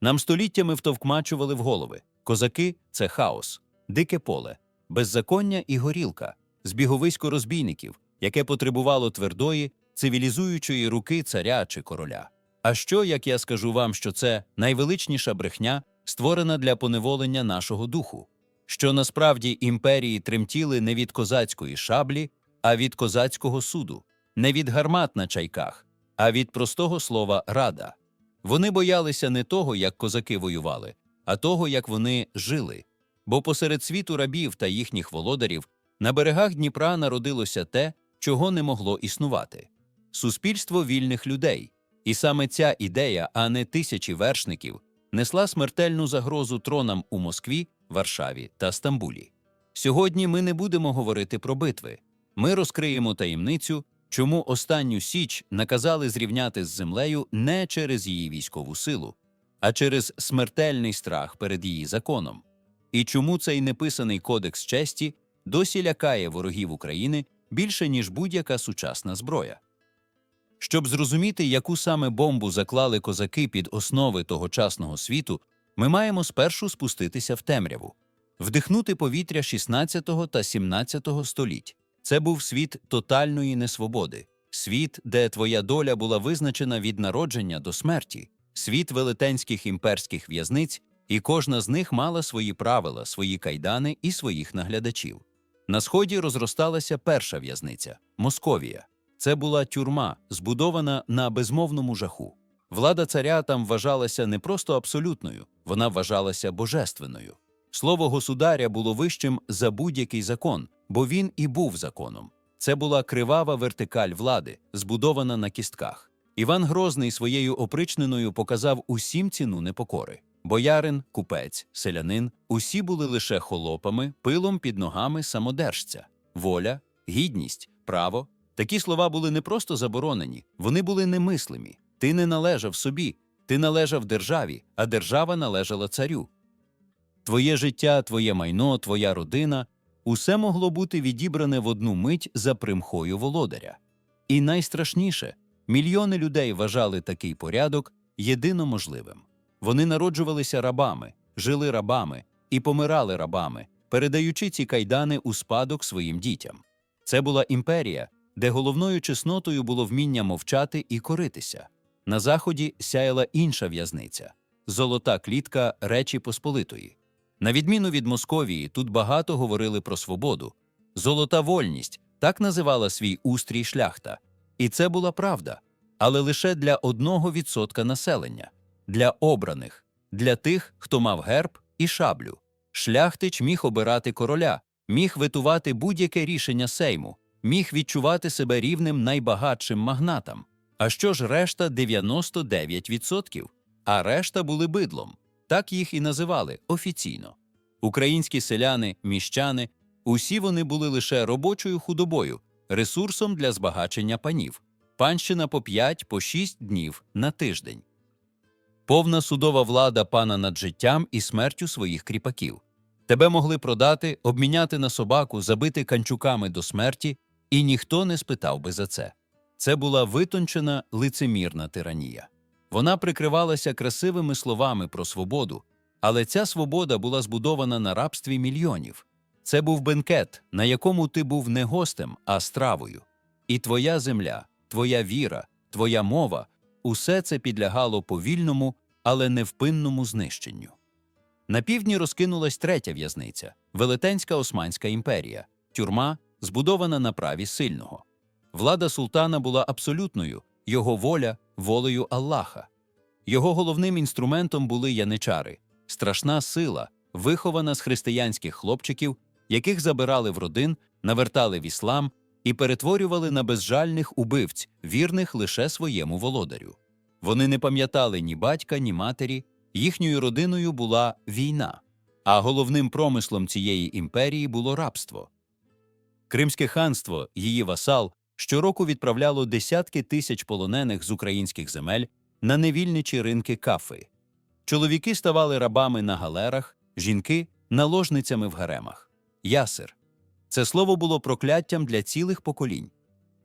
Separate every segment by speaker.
Speaker 1: Нам століттями втовкмачували в голови козаки це хаос, дике поле, беззаконня і горілка, збіговисько розбійників, яке потребувало твердої, цивілізуючої руки царя чи короля. А що, як я скажу вам, що це найвеличніша брехня, створена для поневолення нашого духу, що насправді імперії тремтіли не від козацької шаблі, а від козацького суду, не від гармат на чайках, а від простого слова рада. Вони боялися не того, як козаки воювали, а того, як вони жили. Бо посеред світу рабів та їхніх володарів на берегах Дніпра народилося те, чого не могло існувати суспільство вільних людей. І саме ця ідея, а не тисячі вершників, несла смертельну загрозу тронам у Москві, Варшаві та Стамбулі. Сьогодні ми не будемо говорити про битви. Ми розкриємо таємницю, чому останню Січ наказали зрівняти з землею не через її військову силу, а через смертельний страх перед її законом. І чому цей неписаний кодекс честі досі лякає ворогів України більше, ніж будь-яка сучасна зброя. Щоб зрозуміти, яку саме бомбу заклали козаки під основи тогочасного світу, ми маємо спершу спуститися в темряву, вдихнути повітря 16 та 17 століть. Це був світ тотальної несвободи, світ, де твоя доля була визначена від народження до смерті, світ велетенських імперських в'язниць, і кожна з них мала свої правила, свої кайдани і своїх наглядачів. На сході розросталася перша в'язниця Московія. Це була тюрма, збудована на безмовному жаху. Влада царя там вважалася не просто абсолютною, вона вважалася божественною. Слово государя було вищим за будь-який закон, бо він і був законом. Це була кривава вертикаль влади, збудована на кістках. Іван Грозний своєю опричненою показав усім ціну непокори. Боярин, купець, селянин усі були лише холопами, пилом під ногами самодержця. Воля, гідність, право. Такі слова були не просто заборонені, вони були немислимі. Ти не належав собі, ти належав державі, а держава належала царю. Твоє життя, твоє майно, твоя родина усе могло бути відібране в одну мить за примхою володаря. І найстрашніше мільйони людей вважали такий порядок єдиноможливим. Вони народжувалися рабами, жили рабами і помирали рабами, передаючи ці кайдани у спадок своїм дітям. Це була імперія, де головною чеснотою було вміння мовчати і коритися. На заході сяяла інша в'язниця золота клітка Речі Посполитої. На відміну від Московії, тут багато говорили про свободу. Золота вольність так називала свій устрій шляхта. І це була правда, але лише для одного відсотка населення, для обраних, для тих, хто мав герб і шаблю. Шляхтич міг обирати короля, міг витувати будь-яке рішення сейму, міг відчувати себе рівним найбагатшим магнатам. А що ж решта 99%? А решта були бидлом. Так їх і називали офіційно. Українські селяни, міщани усі вони були лише робочою худобою, ресурсом для збагачення панів, панщина по 5 по 6 днів на тиждень. Повна судова влада пана над життям і смертю своїх кріпаків. Тебе могли продати, обміняти на собаку, забити канчуками до смерті, і ніхто не спитав би за це. Це була витончена лицемірна тиранія. Вона прикривалася красивими словами про свободу, але ця свобода була збудована на рабстві мільйонів. Це був бенкет, на якому ти був не гостем, а стравою. І твоя земля, твоя віра, твоя мова усе це підлягало повільному, але невпинному знищенню. На півдні розкинулась третя в'язниця Велетенська Османська імперія, тюрма, збудована на праві сильного. Влада султана була абсолютною, його воля волею Аллаха. Його головним інструментом були яничари страшна сила, вихована з християнських хлопчиків, яких забирали в родин, навертали в іслам і перетворювали на безжальних убивць, вірних лише своєму володарю. Вони не пам'ятали ні батька, ні матері, їхньою родиною була війна, а головним промислом цієї імперії було рабство. Кримське ханство, її васал, щороку відправляло десятки тисяч полонених з українських земель на невільничі ринки кафи. Чоловіки ставали рабами на галерах, жінки наложницями в гаремах. Ясир. Це слово було прокляттям для цілих поколінь.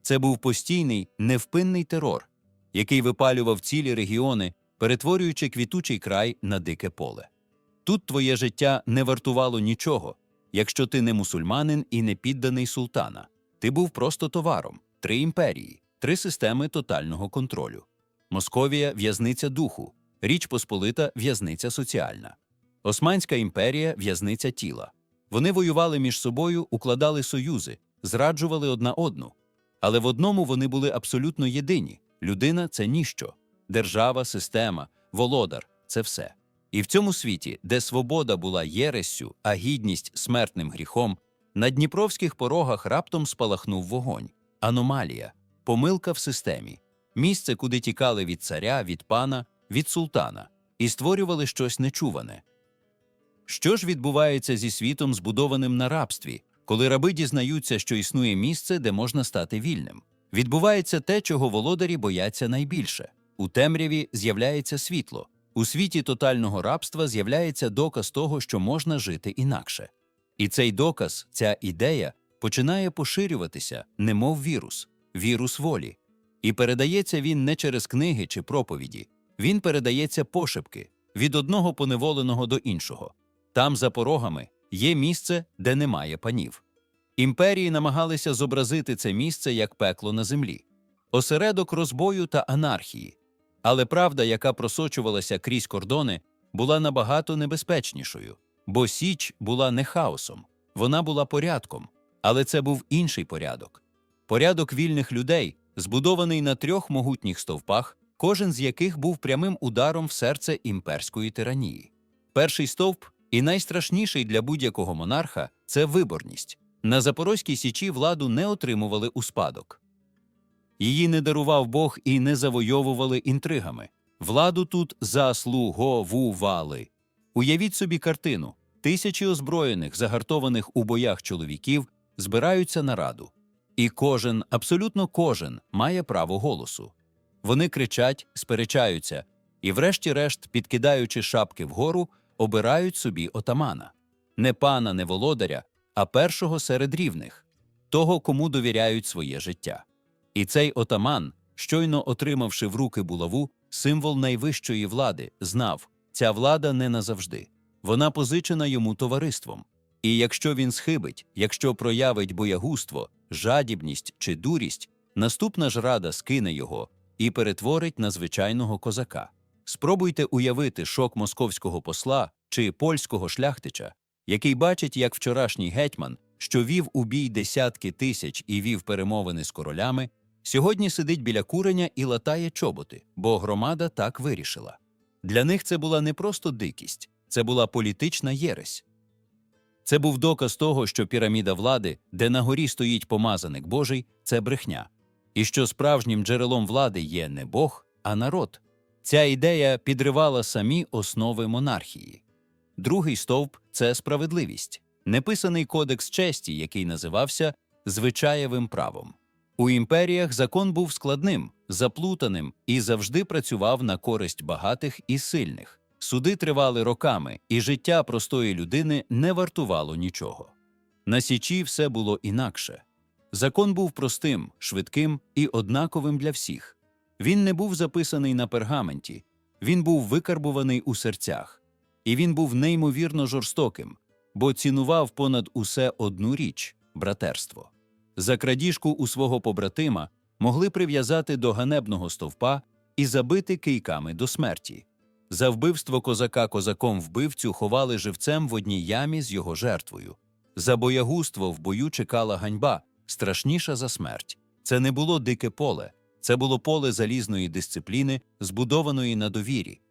Speaker 1: Це був постійний, невпинний терор, який випалював цілі регіони, перетворюючи квітучий край на дике поле. Тут твоє життя не вартувало нічого, якщо ти не мусульманин і не підданий султана. Ти був просто товаром, три імперії, три системи тотального контролю. Московія в'язниця духу, Річ Посполита в'язниця соціальна, Османська імперія в'язниця тіла. Вони воювали між собою, укладали союзи, зраджували одна одну. Але в одному вони були абсолютно єдині людина це ніщо, держава, система, володар це все. І в цьому світі, де свобода була єрессю, а гідність смертним гріхом, на дніпровських порогах раптом спалахнув вогонь, аномалія, помилка в системі, місце, куди тікали від царя, від пана, від султана, і створювали щось нечуване. Що ж відбувається зі світом, збудованим на рабстві, коли раби дізнаються, що існує місце, де можна стати вільним? Відбувається те, чого володарі бояться найбільше. У темряві з'являється світло. У світі тотального рабства з'являється доказ того, що можна жити інакше. І цей доказ, ця ідея починає поширюватися, немов вірус, вірус волі. І передається він не через книги чи проповіді, він передається пошепки від одного поневоленого до іншого. Там, за порогами, є місце, де немає панів. Імперії намагалися зобразити це місце як пекло на землі, осередок розбою та анархії. Але правда, яка просочувалася крізь кордони, була набагато небезпечнішою, бо Січ була не хаосом, вона була порядком, але це був інший порядок порядок вільних людей, збудований на трьох могутніх стовпах, кожен з яких був прямим ударом в серце імперської тиранії. Перший стовп і найстрашніший для будь-якого монарха це виборність. На Запорозькій Січі владу не отримували у спадок. Її не дарував Бог і не завойовували інтригами. Владу тут заслуговували. Уявіть собі картину: тисячі озброєних, загартованих у боях чоловіків збираються на раду. І кожен, абсолютно кожен, має право голосу. Вони кричать, сперечаються і, врешті-решт, підкидаючи шапки вгору, обирають собі отамана не пана, не володаря, а першого серед рівних, того, кому довіряють своє життя. І цей отаман, щойно отримавши в руки булаву, символ найвищої влади, знав, ця влада не назавжди, вона позичена йому товариством. І якщо він схибить, якщо проявить боягузтво, жадібність чи дурість, наступна ж рада скине його і перетворить на звичайного козака. Спробуйте уявити шок московського посла чи польського шляхтича, який бачить, як вчорашній гетьман, що вів у бій десятки тисяч і вів перемовини з королями, сьогодні сидить біля куреня і латає чоботи, бо громада так вирішила. Для них це була не просто дикість, це була політична єресь. Це був доказ того, що піраміда влади, де на горі стоїть помазаник Божий, це брехня, і що справжнім джерелом влади є не Бог, а народ. Ця ідея підривала самі основи монархії. Другий стовп це справедливість, неписаний кодекс честі, який називався звичаєвим правом. У імперіях закон був складним, заплутаним і завжди працював на користь багатих і сильних. Суди тривали роками, і життя простої людини не вартувало нічого. На Січі все було інакше. Закон був простим, швидким і однаковим для всіх. Він не був записаний на пергаменті, він був викарбуваний у серцях, і він був неймовірно жорстоким, бо цінував понад усе одну річ братерство. За крадіжку у свого побратима могли прив'язати до ганебного стовпа і забити кийками до смерті. За вбивство козака козаком вбивцю ховали живцем в одній ямі з його жертвою. За боягузтво в бою чекала ганьба, страшніша за смерть. Це не було дике поле, це було поле залізної дисципліни, збудованої на довірі.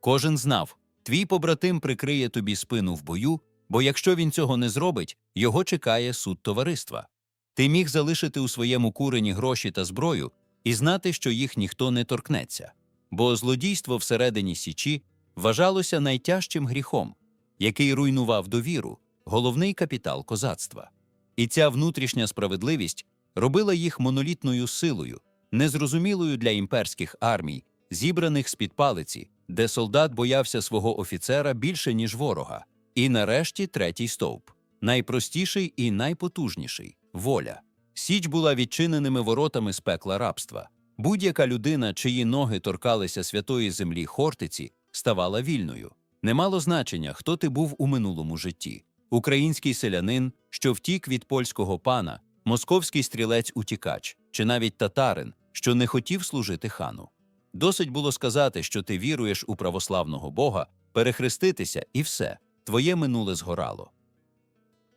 Speaker 1: Кожен знав, твій побратим прикриє тобі спину в бою, бо якщо він цього не зробить, його чекає суд товариства. Ти міг залишити у своєму курені гроші та зброю і знати, що їх ніхто не торкнеться бо злодійство всередині Січі вважалося найтяжчим гріхом, який руйнував довіру, головний капітал козацтва. І ця внутрішня справедливість робила їх монолітною силою, незрозумілою для імперських армій, зібраних з під палиці, де солдат боявся свого офіцера більше, ніж ворога. І нарешті третій стовп найпростіший і найпотужніший воля. Січ була відчиненими воротами з пекла рабства. Будь-яка людина, чиї ноги торкалися святої землі Хортиці, ставала вільною. Не мало значення, хто ти був у минулому житті. Український селянин, що втік від польського пана, московський стрілець-утікач, чи навіть татарин, що не хотів служити хану. Досить було сказати, що ти віруєш у православного Бога, перехреститися і все, твоє минуле згорало.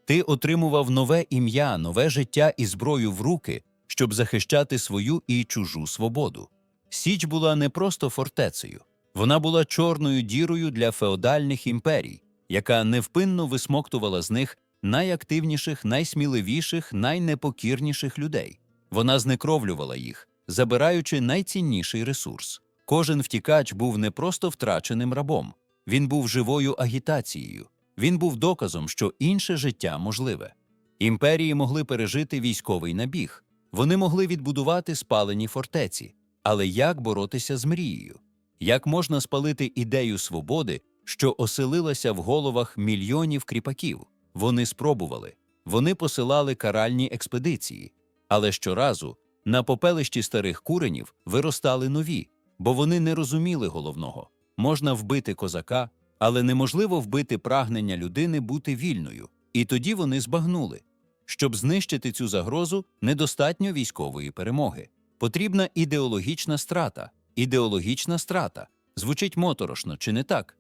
Speaker 1: Ти отримував нове ім'я, нове життя і зброю в руки, щоб захищати свою і чужу свободу. Січ була не просто фортецею, вона була чорною дірою для феодальних імперій, яка невпинно висмоктувала з них найактивніших, найсміливіших, найнепокірніших людей. Вона знекровлювала їх, забираючи найцінніший ресурс. Кожен втікач був не просто втраченим рабом, він був живою агітацією, він був доказом, що інше життя можливе. Імперії могли пережити військовий набіг, вони могли відбудувати спалені фортеці. Але як боротися з мрією? Як можна спалити ідею свободи, що оселилася в головах мільйонів кріпаків? Вони спробували, вони посилали каральні експедиції, але щоразу на попелищі старих куренів виростали нові, бо вони не розуміли головного можна вбити козака, але неможливо вбити прагнення людини бути вільною. І тоді вони збагнули. Щоб знищити цю загрозу, недостатньо військової перемоги. Потрібна ідеологічна страта. Ідеологічна страта звучить моторошно, чи не так?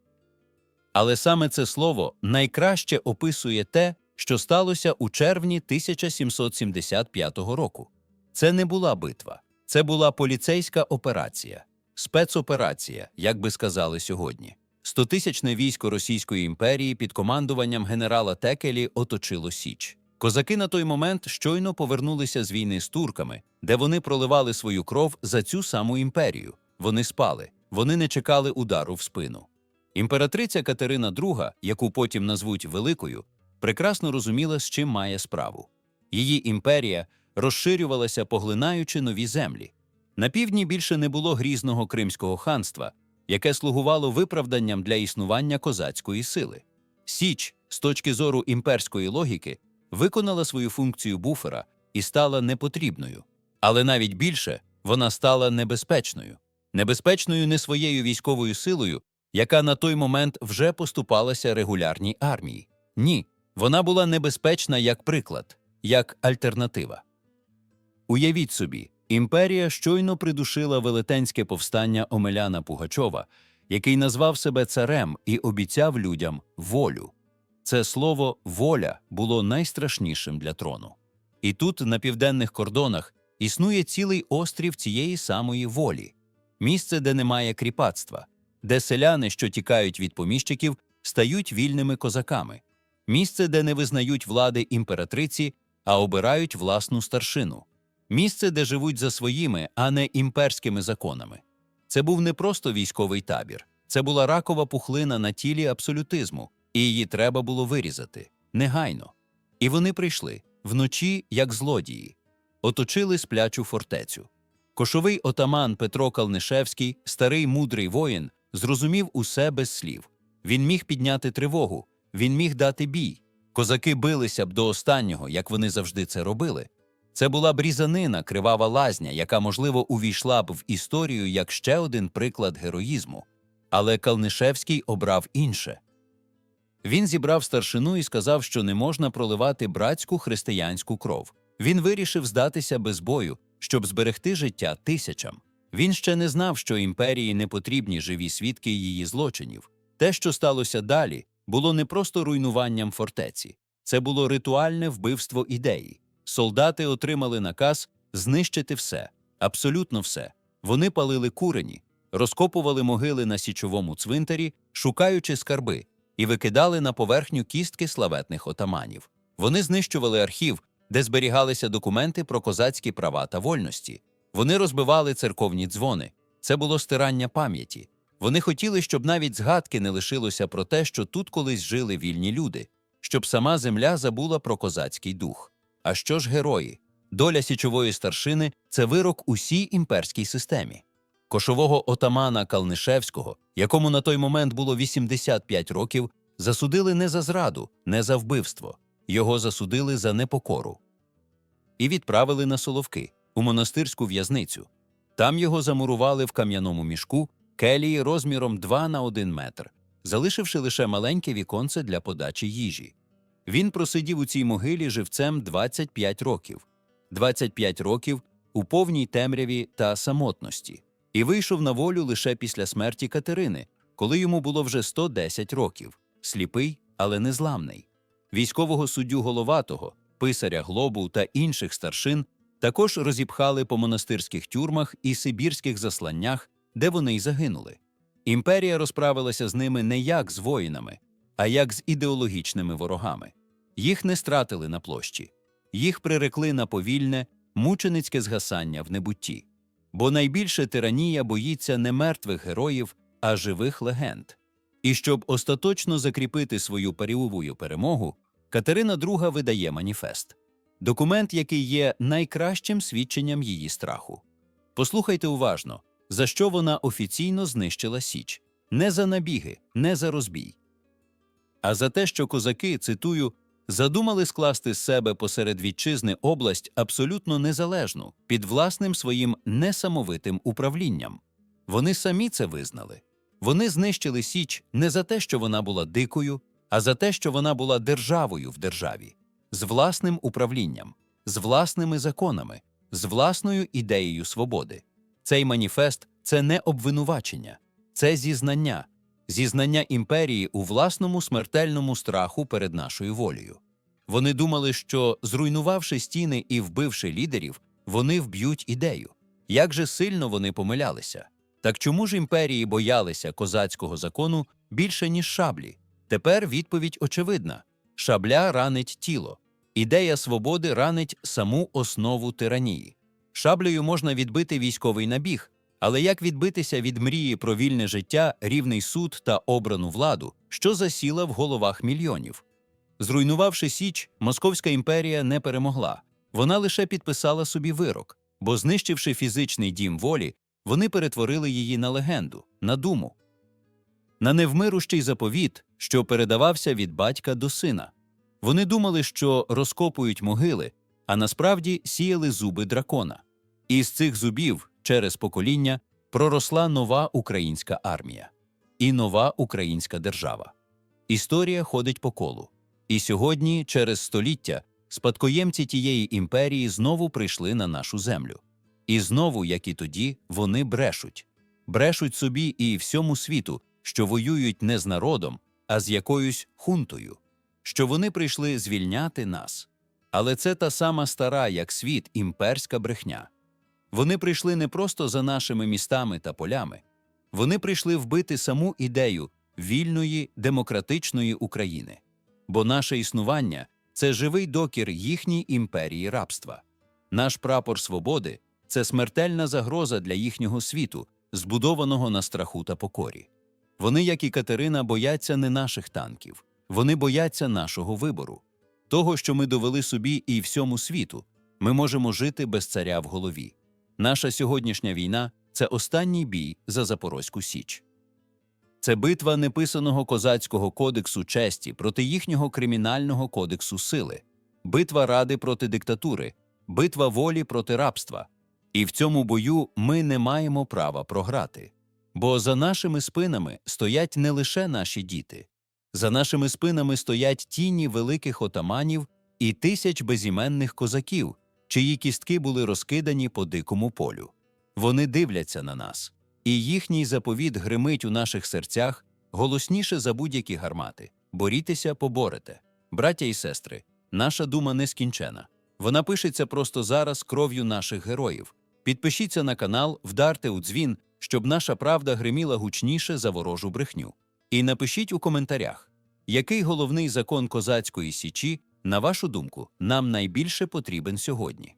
Speaker 1: Але саме це слово найкраще описує те, що сталося у червні 1775 року. Це не була битва, це була поліцейська операція, спецоперація, як би сказали сьогодні. Стотисячне військо Російської імперії під командуванням генерала Текелі оточило Січ. Козаки на той момент щойно повернулися з війни з турками, де вони проливали свою кров за цю саму імперію. Вони спали, вони не чекали удару в спину. Імператриця Катерина II, яку потім назвуть Великою, прекрасно розуміла, з чим має справу. Її імперія розширювалася, поглинаючи нові землі. На півдні більше не було грізного Кримського ханства, яке слугувало виправданням для існування козацької сили. Січ, з точки зору імперської логіки, виконала свою функцію буфера і стала непотрібною. Але навіть більше вона стала небезпечною. Небезпечною не своєю військовою силою, яка на той момент вже поступалася регулярній армії. Ні, вона була небезпечна як приклад, як альтернатива. Уявіть собі, імперія щойно придушила велетенське повстання Омеляна Пугачова, який назвав себе царем і обіцяв людям волю. Це слово воля було найстрашнішим для трону. І тут, на південних кордонах, існує цілий острів цієї самої волі, місце, де немає кріпацтва, де селяни, що тікають від поміщиків, стають вільними козаками, місце, де не визнають влади імператриці, а обирають власну старшину, місце, де живуть за своїми, а не імперськими законами. Це був не просто військовий табір, це була ракова пухлина на тілі абсолютизму, і її треба було вирізати негайно. І вони прийшли вночі, як злодії, оточили сплячу фортецю. Кошовий отаман Петро Калнишевський, старий мудрий воїн, зрозумів усе без слів. Він міг підняти тривогу, він міг дати бій. Козаки билися б до останнього, як вони завжди це робили. Це була б різанина, кривава лазня, яка, можливо, увійшла б в історію як ще один приклад героїзму. Але Калнишевський обрав інше. Він зібрав старшину і сказав, що не можна проливати братську християнську кров. Він вирішив здатися без бою, щоб зберегти життя тисячам. Він ще не знав, що імперії не потрібні живі свідки її злочинів. Те, що сталося далі, було не просто руйнуванням фортеці, це було ритуальне вбивство ідеї. Солдати отримали наказ знищити все, абсолютно все. Вони палили курені, розкопували могили на січовому цвинтарі, шукаючи скарби, і викидали на поверхню кістки славетних отаманів. Вони знищували архів, де зберігалися документи про козацькі права та вольності. Вони розбивали церковні дзвони. Це було стирання пам'яті. Вони хотіли, щоб навіть згадки не лишилося про те, що тут колись жили вільні люди, щоб сама земля забула про козацький дух. А що ж герої? Доля січової старшини це вирок усій імперській системі. Кошового отамана Калнишевського, якому на той момент було 85 років, засудили не за зраду, не за вбивство, його засудили за непокору і відправили на Соловки у монастирську в'язницю. Там його замурували в кам'яному мішку келії розміром 2 на 1 метр, залишивши лише маленьке віконце для подачі їжі. Він просидів у цій могилі живцем 25 років. 25 років у повній темряві та самотності, і вийшов на волю лише після смерті Катерини, коли йому було вже 110 років, сліпий, але незламний. Військового суддю Головатого, писаря Глобу та інших старшин також розіпхали по монастирських тюрмах і сибірських засланнях, де вони й загинули. Імперія розправилася з ними не як з воїнами, а як з ідеологічними ворогами. Їх не стратили на площі, їх прирекли на повільне, мученицьке згасання в небутті. Бо найбільше тиранія боїться не мертвих героїв, а живих легенд. І щоб остаточно закріпити свою періовую перемогу, Катерина II видає маніфест документ, який є найкращим свідченням її страху. Послухайте уважно, за що вона офіційно знищила Січ не за набіги, не за розбій, а за те, що козаки, цитую, задумали скласти з себе посеред вітчизни область абсолютно незалежну, під власним своїм несамовитим управлінням. Вони самі це визнали. Вони знищили Січ не за те, що вона була дикою, а за те, що вона була державою в державі, з власним управлінням, з власними законами, з власною ідеєю свободи. Цей маніфест це не обвинувачення, це зізнання, зізнання імперії у власному смертельному страху перед нашою волею. Вони думали, що, зруйнувавши стіни і вбивши лідерів, вони вб'ють ідею. Як же сильно вони помилялися? Так чому ж імперії боялися козацького закону більше, ніж шаблі? Тепер відповідь очевидна: шабля ранить тіло, ідея свободи ранить саму основу тиранії. Шаблею можна відбити військовий набіг, але як відбитися від мрії про вільне життя, рівний суд та обрану владу, що засіла в головах мільйонів? Зруйнувавши Січ, Московська імперія не перемогла. Вона лише підписала собі вирок, бо, знищивши фізичний дім волі, вони перетворили її на легенду, на думу, на невмирущий заповіт, що передавався від батька до сина. Вони думали, що розкопують могили, а насправді сіяли зуби дракона. І з цих зубів через покоління проросла нова українська армія і нова українська держава. Історія ходить по колу. І сьогодні, через століття, спадкоємці тієї імперії знову прийшли на нашу землю. І знову, як і тоді, вони брешуть, брешуть собі і всьому світу, що воюють не з народом, а з якоюсь хунтою, що вони прийшли звільняти нас. Але це та сама стара, як світ, імперська брехня. Вони прийшли не просто за нашими містами та полями, вони прийшли вбити саму ідею вільної демократичної України, бо наше існування це живий докір їхній імперії рабства. Наш прапор свободи це смертельна загроза для їхнього світу, збудованого на страху та покорі. Вони, як і Катерина, бояться не наших танків, вони бояться нашого вибору, того, що ми довели собі і всьому світу. Ми можемо жити без царя в голові. Наша сьогоднішня війна це останній бій за Запорозьку Січ. Це битва неписаного козацького кодексу честі проти їхнього кримінального кодексу сили, битва ради проти диктатури, битва волі проти рабства. І в цьому бою ми не маємо права програти. Бо за нашими спинами стоять не лише наші діти, за нашими спинами стоять тіні великих отаманів і тисяч безіменних козаків, чиї кістки були розкидані по дикому полю. Вони дивляться на нас, і їхній заповіт гримить у наших серцях голосніше за будь-які гармати. Борітеся, поборете. Браття і сестри, наша дума нескінчена. Вона пишеться просто зараз кров'ю наших героїв. Підпишіться на канал, вдарте у дзвін, щоб наша правда гриміла гучніше за ворожу брехню. І напишіть у коментарях, який головний закон козацької січі, на вашу думку, нам найбільше потрібен сьогодні.